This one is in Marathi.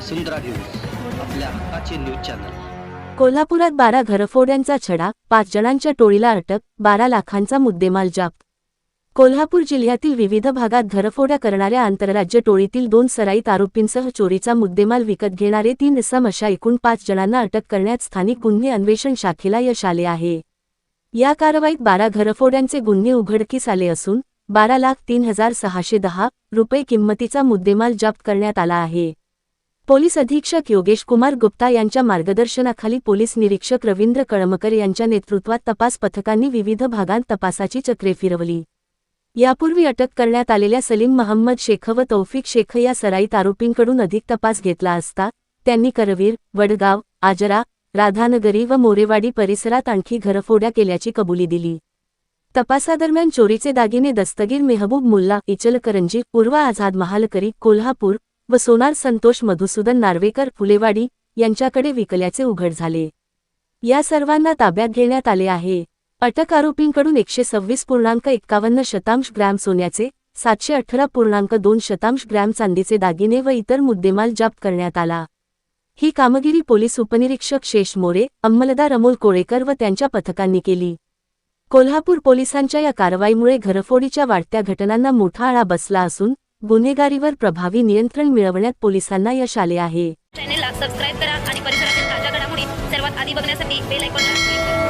वसुंधरा न्यूज आपल्या हक्काचे न्यूज चॅनल. कोल्हापुरात बारा घरफोड्यांचा छडा पाच जणांच्या टोळीला अटक बारा लाखांचा मुद्देमाल जप्त कोल्हापूर जिल्ह्यातील विविध भागात घरफोड्या करणाऱ्या आंतरराज्य टोळीतील दोन सराईत आरोपींसह चोरीचा मुद्देमाल विकत घेणारे तीन इसम अशा एकूण पाच जणांना अटक करण्यात स्थानिक गुन्हे अन्वेषण शाखेला यश आले आहे. या कारवाईत बारा घरफोड्यांचे गुन्हे उघडकीस आले असून बारा लाख तीन हजार सहाशे दहा रुपये किंमतीचा मुद्देमाल जप्त करण्यात आला आहे. पोलीस अधीक्षक योगेश कुमार गुप्ता यांच्या मार्गदर्शनाखाली पोलीस निरीक्षक रवींद्र कळमकर यांच्या नेतृत्वात तपास पथकांनी विविध भागांत तपासाची चक्रे फिरवली. यापूर्वी अटक करण्यात आलेल्या सलीम महम्मद शेख व तौफिक शेख या सराईत आरोपींकडून अधिक तपास घेतला असता त्यांनी करवीर वडगाव आजरा राधानगरी व मोरेवाडी परिसरात आणखी घरफोड्या केल्याची कबुली दिली. तपासादरम्यान चोरीचे दागिने दस्तगीर मेहबूब मुल्ला इचलकरंजी पूर्व आझाद महालकरी कोल्हापूर व सोनार संतोष मधुसूदन नार्वेकर फुलेवाडी यांच्याकडे विकल्याचे उघड झाले. या सर्वांना ताब्यात घेण्यात आले आहे. अटक आरोपींकडून एकशे सव्वीस पूर्णांक एक्कावन्न शतांश ग्रॅम सोन्याचे सातशे अठरा पूर्णांक दोन शतांश ग्रॅम चांदीचे दागिने व इतर मुद्देमाल जप्त करण्यात आला. ही कामगिरी पोलीस उपनिरीक्षक शेष मोरे अंमलदार अमोल कोळेकर व त्यांच्या पथकांनी केली. कोल्हापूर पोलिसांच्या या कारवाईमुळे घरफोडीच्या वाढत्या घटनांना मोठा आळा बसला असून गुन्हेगारीवर प्रभावी नियंत्रण मिळवण्यात पोलिसांना यश आले आहे. चॅनेलला सबस्क्राईब करा आणि परिसरातील ताज्या घडामोडी सर्वात आधी बघण्यासाठी बेल आयकॉनला